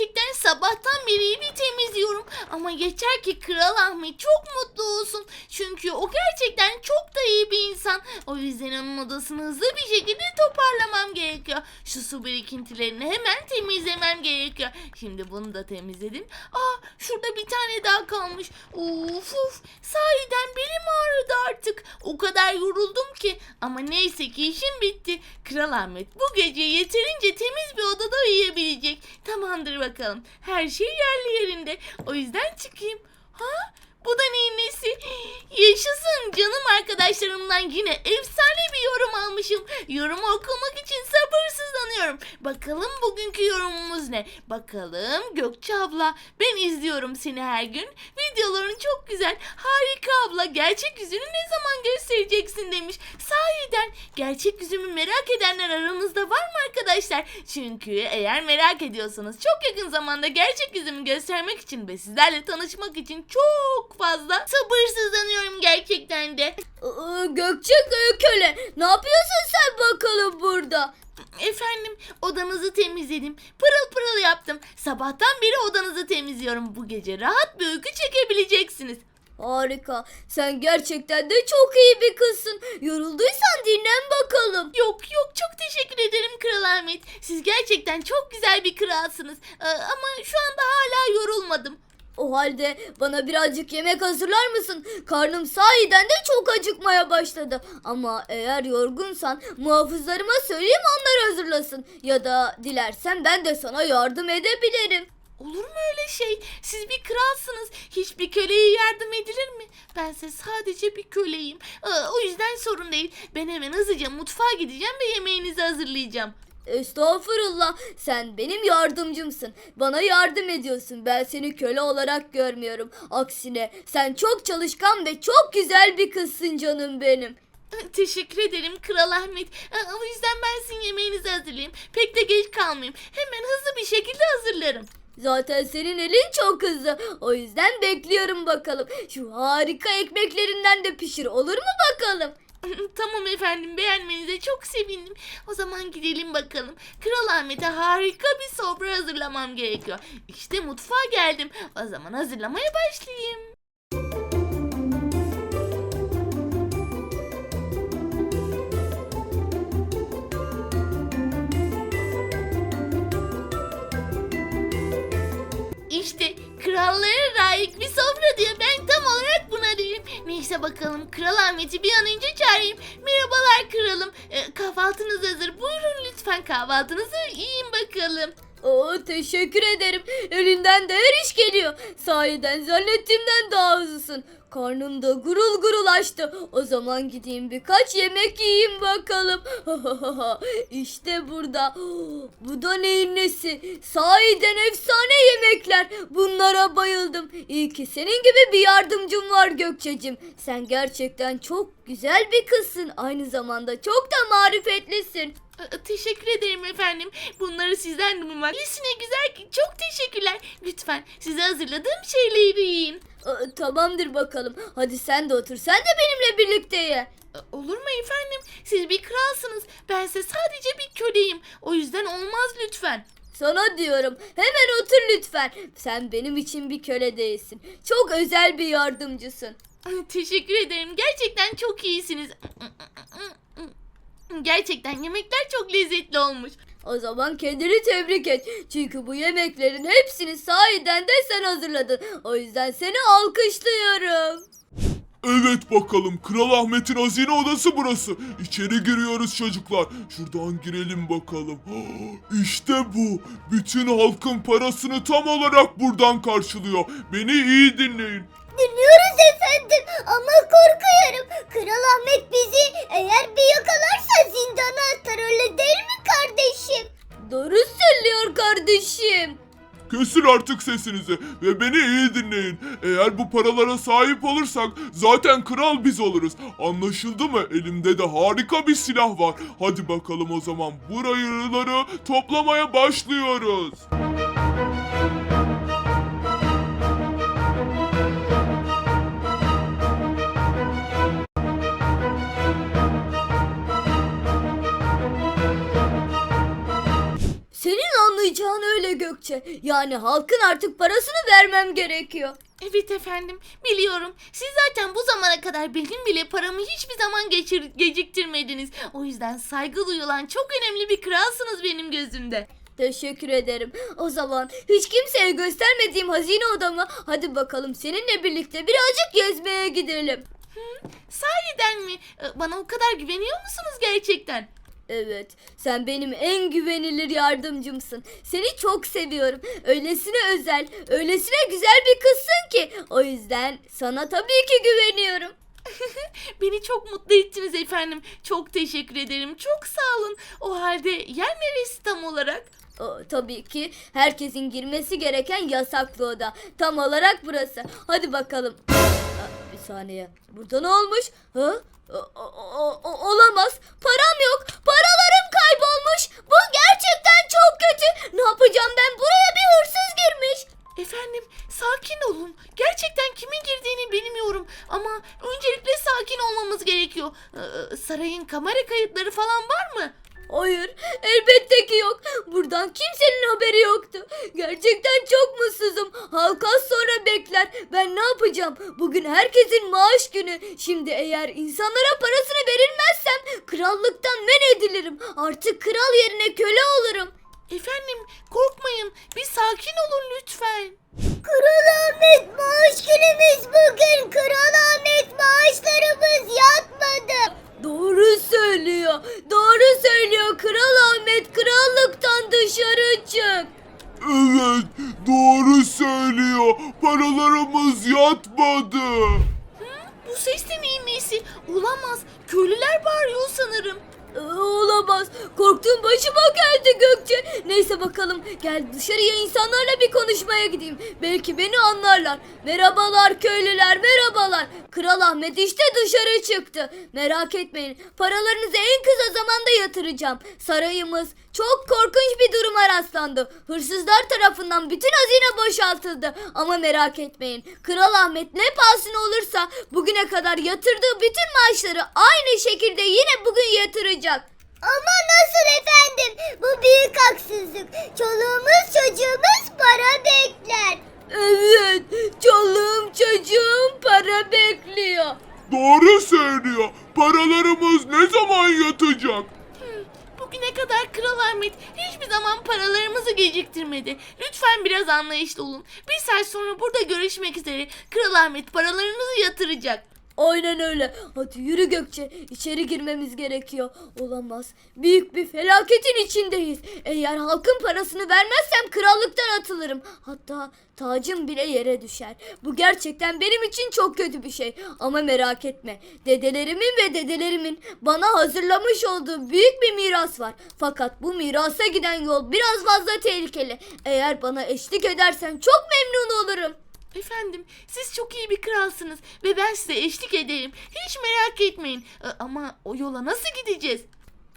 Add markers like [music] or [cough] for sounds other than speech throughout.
gerçekten sabahtan beri evi temizliyorum. Ama yeter ki Kral Ahmet çok mutlu olsun. Çünkü o gerçekten çok da iyi bir insan. O yüzden onun odasını hızlı bir şekilde toparlamam gerekiyor. Şu su birikintilerini hemen temizlemem gerekiyor. Şimdi bunu da temizledim. Aa şurada bir tane daha kalmış. Uf uf. Sahiden belim ağrıdı artık. O kadar yoruldum ki. Ama neyse ki işim bitti. Kral Ahmet bu gece yeterince temiz bir odada uyuyabilecek. Tamamdır bakalım. Her şey yerli yerinde. O yüzden çıkayım. Ha? Bu da neyin nesi? Yaşasın canım arkadaşlarımdan yine efsane bir yorum almışım. Yorumu okumak için sabırsızlanıyorum. Bakalım bugünkü yorumumuz ne? Bakalım Gökçe abla ben izliyorum seni her gün. Videoların çok güzel. Harika abla gerçek yüzünü ne zaman göstereceksin demiş. Sahiden gerçek yüzümü merak edenler aranızda var mı arkadaşlar? Çünkü eğer merak ediyorsanız çok yakın zamanda gerçek yüzümü göstermek için ve sizlerle tanışmak için çok fazla sabırsızlanıyorum gerçekten de. Aa, Gökçe köle ne yapıyorsun sen bakalım burada? Efendim odanızı temizledim. Pırıl pırıl yaptım. Sabahtan beri odanızı temizliyorum. Bu gece rahat bir uyku çekebileceksiniz. Harika. Sen gerçekten de çok iyi bir kızsın. Yorulduysan dinlen bakalım. Yok yok çok teşekkür ederim Kral Ahmet. Siz gerçekten çok güzel bir kralsınız. Ee, ama şu anda hala yorulmadım. O halde bana birazcık yemek hazırlar mısın? Karnım sahiden de çok acıkmaya başladı. Ama eğer yorgunsan muhafızlarıma söyleyeyim onlar hazırlasın. Ya da dilersen ben de sana yardım edebilirim. Olur mu öyle şey? Siz bir kralsınız. Hiçbir köleye yardım edilir mi? Bense sadece bir köleyim. Ee, o yüzden sorun değil. Ben hemen hızlıca mutfağa gideceğim ve yemeğinizi hazırlayacağım. Estağfurullah sen benim yardımcımsın. Bana yardım ediyorsun. Ben seni köle olarak görmüyorum. Aksine sen çok çalışkan ve çok güzel bir kızsın canım benim. Teşekkür ederim Kral Ahmet. Ee, O yüzden ben sizin yemeğinizi hazırlayayım. Pek de geç kalmayayım. Hemen hızlı bir şekilde hazırlarım. Zaten senin elin çok hızlı. O yüzden bekliyorum bakalım. Şu harika ekmeklerinden de pişir olur mu bakalım? [laughs] tamam efendim beğenmenize çok sevindim. O zaman gidelim bakalım. Kral Ahmet'e harika bir sofra hazırlamam gerekiyor. İşte mutfağa geldim. O zaman hazırlamaya başlayayım. Neyse bakalım Kral Ahmet'i bir an önce çağırayım. Merhabalar kralım. Ee, kahvaltınız hazır. Buyurun lütfen kahvaltınızı yiyin bakalım. Oo teşekkür ederim. Elinden de her iş geliyor. Sahiden zannettiğimden daha hızlısın. Karnım da gurul gurul açtı. O zaman gideyim birkaç yemek yiyeyim bakalım. [laughs] işte burada. Bu da neyin nesi? Sahiden efsane yemekler. Bunlara bayıldım. İyi ki senin gibi bir yardımcım var Gökçe'cim. Sen gerçekten çok güzel bir kızsın. Aynı zamanda çok da marifetlisin. Teşekkür ederim efendim. Bunları sizden duymak. İyisine güzel ki. Çok teşekkürler. Lütfen size hazırladığım şeyleri yiyin. Aa, tamamdır bakalım. Hadi sen de otur. Sen de benimle birlikte ye. Olur mu efendim? Siz bir kralsınız. Bense sadece bir köleyim. O yüzden olmaz lütfen. Sana diyorum. Hemen otur lütfen. Sen benim için bir köle değilsin. Çok özel bir yardımcısın. Teşekkür ederim. Gerçekten çok iyisiniz. Gerçekten yemekler çok lezzetli olmuş. O zaman kendini tebrik et. Çünkü bu yemeklerin hepsini sahiden de sen hazırladın. O yüzden seni alkışlıyorum. Evet bakalım Kral Ahmet'in hazine odası burası. İçeri giriyoruz çocuklar. Şuradan girelim bakalım. [gasps] İşte bu. Bütün halkın parasını tam olarak buradan karşılıyor. Beni iyi dinleyin. Dinliyoruz efendim artık sesinizi ve beni iyi dinleyin. Eğer bu paralara sahip olursak zaten kral biz oluruz. Anlaşıldı mı? Elimde de harika bir silah var. Hadi bakalım o zaman burayıları toplamaya başlıyoruz. Gökçe. Yani halkın artık parasını vermem gerekiyor. Evet efendim biliyorum. Siz zaten bu zamana kadar benim bile paramı hiçbir zaman geçir, geciktirmediniz. O yüzden saygı duyulan çok önemli bir kralsınız benim gözümde. Teşekkür ederim. O zaman hiç kimseye göstermediğim hazine odama hadi bakalım seninle birlikte birazcık gezmeye gidelim. Sahiden mi? Ee, Bana o kadar güveniyor musunuz gerçekten? Evet, sen benim en güvenilir yardımcımsın. Seni çok seviyorum. Öylesine özel, öylesine güzel bir kızsın ki. O yüzden sana tabii ki güveniyorum. [laughs] Beni çok mutlu ettiniz efendim. Çok teşekkür ederim. Çok sağ olun. O halde yer neresi tam olarak? O, tabii ki herkesin girmesi gereken yasaklı oda. Tam olarak burası. Hadi bakalım. Aa, bir saniye. Burada ne olmuş? Ha? O- olamaz. Param yok. Paralarım kaybolmuş. Bu gerçekten çok kötü. Ne yapacağım ben? Buraya bir hırsız girmiş. Efendim sakin olun. Gerçekten kimin girdiğini bilmiyorum. Ama öncelikle sakin olmamız gerekiyor. Ee, sarayın kamera kayıtları falan var mı? Hayır, elbette ki yok. Buradan kimsenin haberi yoktu. Gerçekten çok mutsuzum. Halk az sonra bekler. Ben ne yapacağım? Bugün herkesin maaş günü. Şimdi eğer insanlara parasını verilmezsem krallıktan men edilirim. Artık kral yerine köle olurum. Efendim korkmayın. Bir sakin olun lütfen. Neyse bakalım. Gel dışarıya insanlarla bir konuşmaya gideyim. Belki beni anlarlar. Merhabalar köylüler merhabalar. Kral Ahmet işte dışarı çıktı. Merak etmeyin. Paralarınızı en kısa zamanda yatıracağım. Sarayımız çok korkunç bir duruma rastlandı. Hırsızlar tarafından bütün hazine boşaltıldı. Ama merak etmeyin. Kral Ahmet ne pahasına olursa bugüne kadar yatırdığı bütün maaşları aynı şekilde yine bugün yatıracak. Ama nasıl efendim? Bu büyük haksızlık. Çoluğumuz çocuğumuz para bekler. Evet, çoluğum çocuğum para bekliyor. Doğru söylüyor. Paralarımız ne zaman yatacak? Bugüne kadar Kral Ahmet hiçbir zaman paralarımızı geciktirmedi. Lütfen biraz anlayışlı olun. Bir saat sonra burada görüşmek üzere. Kral Ahmet paralarınızı yatıracak. Aynen öyle. Hadi yürü Gökçe. İçeri girmemiz gerekiyor. Olamaz. Büyük bir felaketin içindeyiz. Eğer halkın parasını vermezsem krallıktan atılırım. Hatta tacım bile yere düşer. Bu gerçekten benim için çok kötü bir şey. Ama merak etme. Dedelerimin ve dedelerimin bana hazırlamış olduğu büyük bir miras var. Fakat bu mirasa giden yol biraz fazla tehlikeli. Eğer bana eşlik edersen çok memnun olurum. Efendim siz çok iyi bir kralsınız ve ben size eşlik ederim. Hiç merak etmeyin. Ee, Ama o yola nasıl gideceğiz?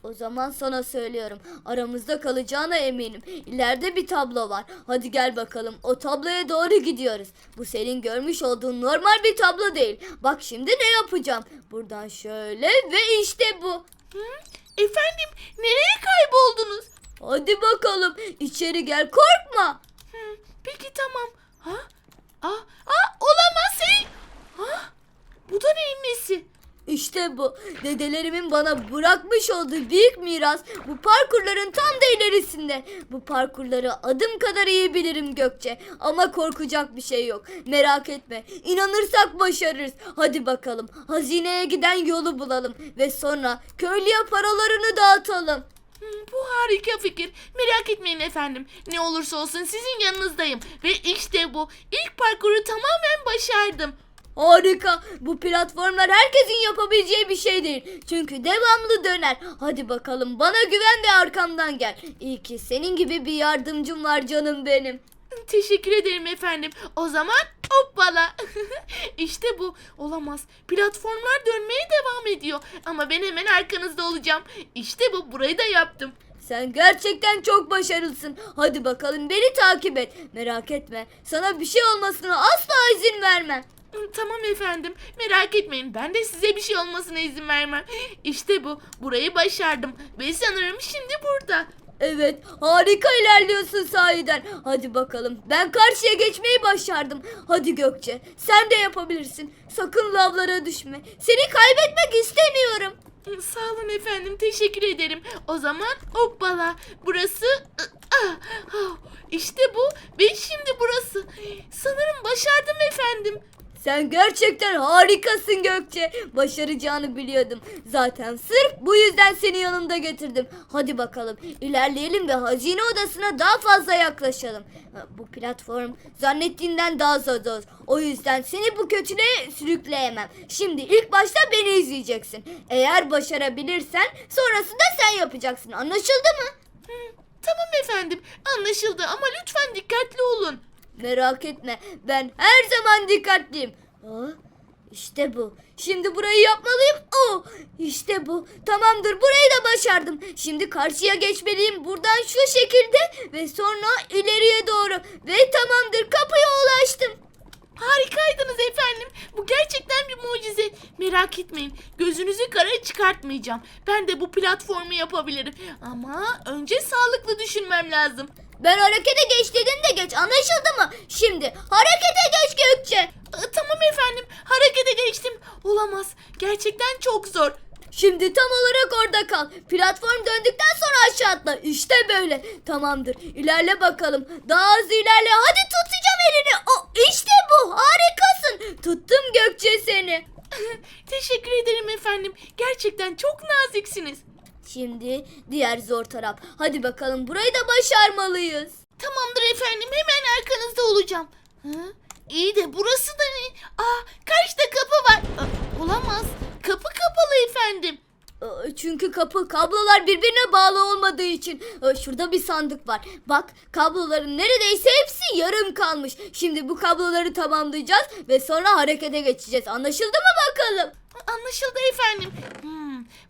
O zaman sana söylüyorum. Aramızda kalacağına eminim. İleride bir tablo var. Hadi gel bakalım. O tabloya doğru gidiyoruz. Bu senin görmüş olduğun normal bir tablo değil. Bak şimdi ne yapacağım. Buradan şöyle ve işte bu. Efendim nereye kayboldunuz? Hadi bakalım. İçeri gel. Korkma. Hı, peki tamam. Ha? Aa, aa, olamaz şey. Ha? Bu da neyin nesi? İşte bu. Dedelerimin bana bırakmış olduğu büyük miras bu parkurların tam da ilerisinde. Bu parkurları adım kadar iyi bilirim Gökçe. Ama korkacak bir şey yok. Merak etme. İnanırsak başarırız. Hadi bakalım. Hazineye giden yolu bulalım. Ve sonra köylüye paralarını dağıtalım. Hı, Bu harika fikir. Merak etmeyin efendim. Ne olursa olsun sizin yanınızdayım. Ve işte bu. İlk parkuru tamamen başardım. Harika. Bu platformlar herkesin yapabileceği bir şey değil. Çünkü devamlı döner. Hadi bakalım bana güven ve arkamdan gel. İyi ki senin gibi bir yardımcım var canım benim. Teşekkür ederim efendim. O zaman hoppala. [laughs] işte bu. Olamaz. Platformlar dönmeye devam ediyor. Ama ben hemen arkanızda olacağım. İşte bu. Burayı da yaptım. Sen gerçekten çok başarılısın. Hadi bakalım beni takip et. Merak etme. Sana bir şey olmasına asla izin vermem. Hı, Tamam efendim. Merak etmeyin. Ben de size bir şey olmasına izin vermem. İşte bu. Burayı başardım. Ve sanırım şimdi burada. Evet harika ilerliyorsun sahiden. Hadi bakalım ben karşıya geçmeyi başardım. Hadi Gökçe sen de yapabilirsin. Sakın lavlara düşme. Seni kaybetmek istemiyorum. Sağ olun efendim teşekkür ederim. O zaman hoppala burası ah, ah, işte bu ve şimdi burası. Sanırım başardım efendim. Sen gerçekten harikasın Gökçe. Başaracağını biliyordum. Zaten sırf bu yüzden seni yanımda getirdim. Hadi bakalım ilerleyelim ve hazine odasına daha fazla yaklaşalım. Bu platform zannettiğinden daha zor. O yüzden seni bu kötülüğe sürükleyemem. Şimdi ilk başta beni izleyeceksin. Eğer başarabilirsen sonrasında sen yapacaksın. Anlaşıldı mı? Tamam efendim anlaşıldı ama lütfen dikkatli olun. Merak etme. Ben her zaman dikkatliyim. Aa, işte bu. Şimdi burayı yapmalıyım. Oh, işte bu. Tamamdır. Burayı da başardım. Şimdi karşıya geçmeliyim. Buradan şu şekilde ve sonra ileriye doğru. Ve tamamdır. Kapıya ulaştım. Harikaydınız efendim. Bu gerçekten bir mucize. Merak etmeyin. Gözünüzü kara çıkartmayacağım. Ben de bu platformu yapabilirim. Ama önce sağlıklı düşünmem lazım. Ben harekete geç dedim de geç. Anlaşıldı mı? Şimdi harekete geç Gökçe. Tamam efendim. Harekete geçtim. Olamaz. Gerçekten çok zor. Şimdi tam olarak orada kal. Platform döndükten sonra aşağı atla. İşte böyle. Tamamdır. İlerle bakalım. Daha hızlı ilerle. Hadi tutacağım elini. O işte bu. Harikasın. Tuttum Gökçe seni. [laughs] Teşekkür ederim efendim. Gerçekten çok naziksiniz. Şimdi diğer zor taraf. Hadi bakalım burayı da başarmalıyız. Tamamdır efendim. Hemen arkanızda olacağım. Hı? İyi de burası da ne? Aa, karşıda kapı var. Aa, olamaz. Kapı kapalı efendim. Ee, Çünkü kapı kablolar birbirine bağlı olmadığı için Ee, şurada bir sandık var. Bak kabloların neredeyse hepsi yarım kalmış. Şimdi bu kabloları tamamlayacağız ve sonra harekete geçeceğiz. Anlaşıldı mı bakalım? Anlaşıldı efendim. Hmm,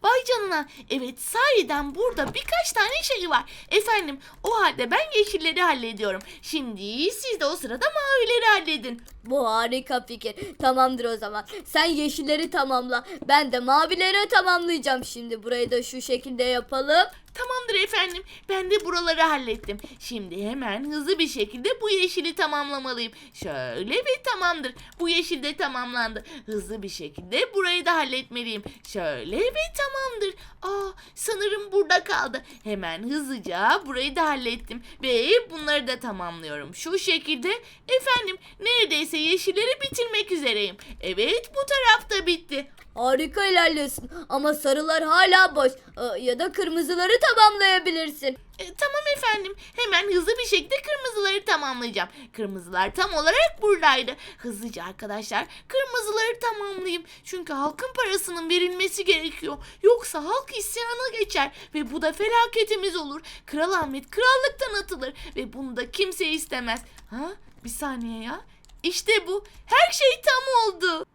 vay canına. Evet sahiden burada birkaç tane şey var. Efendim o halde ben yeşilleri hallediyorum. Şimdi siz de o sırada mavileri halledin. Bu harika fikir. Tamamdır o zaman. Sen yeşilleri tamamla. Ben de mavileri tamamlayacağım şimdi. Burayı da şu şekilde yapalım. Tamamdır efendim. Ben de buraları hallettim. Şimdi hemen hızlı bir şekilde bu yeşili tamamlamalıyım. Şöyle ve tamamdır. Bu yeşil de tamamlandı. Hızlı bir şekilde burayı da halletmeliyim. Şöyle ve tamamdır. Aa, sanırım burada kaldı. Hemen hızlıca burayı da hallettim. Ve bunları da tamamlıyorum. Şu şekilde efendim neredeyse yeşilleri bitirmek üzereyim. Evet bu taraf da bitti. Harika ilerliyorsun. Ama sarılar hala boş. Ee, Ya da kırmızıları tamamlayabilirsin. E, tamam efendim. Hemen hızlı bir şekilde kırmızıları tamamlayacağım. Kırmızılar tam olarak buradaydı. Hızlıca arkadaşlar kırmızıları tamamlayayım. Çünkü halkın parasının verilmesi gerekiyor. Yoksa halk isyana geçer ve bu da felaketimiz olur. Kral Ahmet krallıktan atılır ve bunu da kimse istemez. Ha? Bir saniye ya. İşte bu. Her şey tam oldu.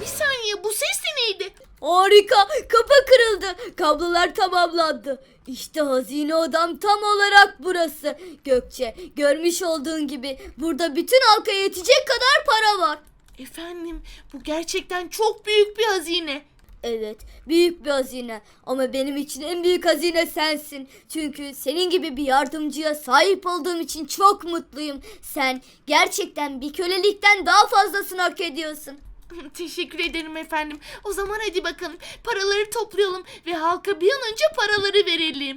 Bir saniye bu ses de neydi? Harika. Kapı kırıldı. Kablolar tamamlandı. İşte hazine odam tam olarak burası. Gökçe görmüş olduğun gibi burada bütün halka yetecek kadar para var. Efendim bu gerçekten çok büyük bir hazine. Evet, büyük bir hazine. Ama benim için en büyük hazine sensin. Çünkü senin gibi bir yardımcıya sahip olduğum için çok mutluyum. Sen gerçekten bir kölelikten daha fazlasını hak ediyorsun. [laughs] Teşekkür ederim efendim. O zaman hadi bakalım paraları toplayalım ve halka bir an önce paraları verelim.